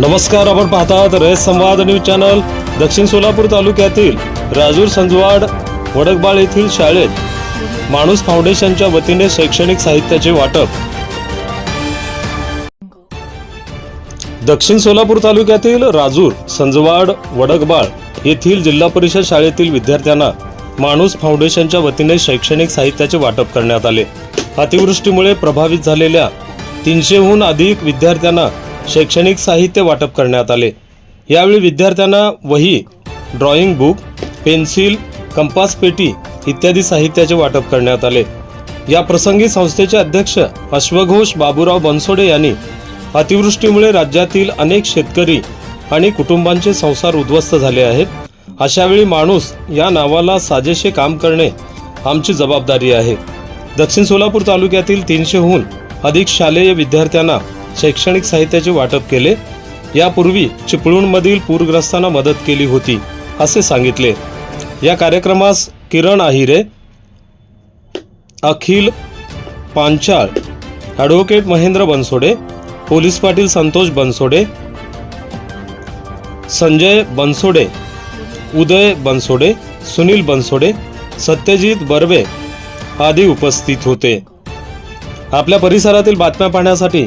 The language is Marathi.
नमस्कार आपण पाहतात रयत संवाद न्यूज चॅनल दक्षिण सोलापूर तालुक्यातील राजूर संजवाड वडकबाळ येथील शाळेत माणूस फाउंडेशनच्या वतीने शैक्षणिक साहित्याचे वाटप. दक्षिण सोलापूर तालुक्यातील राजूर संजवाड वडकबाळ येथील जिल्हा परिषद शाळेतील विद्यार्थ्यांना माणूस फाउंडेशनच्या वतीने शैक्षणिक साहित्याचे वाटप करण्यात आले. अतिवृष्टीमुळे प्रभावित झालेल्या तीनशेहून अधिक विद्यार्थ्यांना शैक्षणिक साहित्य वाटप करण्यात आले. यावेळी विद्यार्थ्यांना वही ड्रॉइंग बुक पेन्सिल कंपास पेटी इत्यादी साहित्याचे वाटप करण्यात आले. या प्रसंगी संस्थेचे अध्यक्ष अश्वघोष बाबूराव बनसोडे यांनी अतिवृष्टीमुळे राज्यातील अनेक शेतकरी आणि कुटुंबांचे संसार उद्ध्वस्त झाले आहेत. अशावेळी माणूस या नावाला साजेसे काम करणे आमची जबाबदारी आहे. दक्षिण सोलापूर तालुक्यातील तीनशेहून अधिक शालेय विद्यार्थ्यांना शैक्षणिक साहित्याचे वाटप केले. यापूर्वी चिपळूणमधील पूरग्रस्तांना मदत केली होती असे सांगितले. या कार्यक्रमास किरण आहिरे अखिल पांचाळ ॲडव्होकेट महेंद्र बनसोडे पोलीस पाटील संतोष बनसोडे संजय बनसोडे उदय बनसोडे सुनील बनसोडे सत्यजित बर्वे आदी उपस्थित होते. आपल्या परिसरातील बातम्या पाहण्यासाठी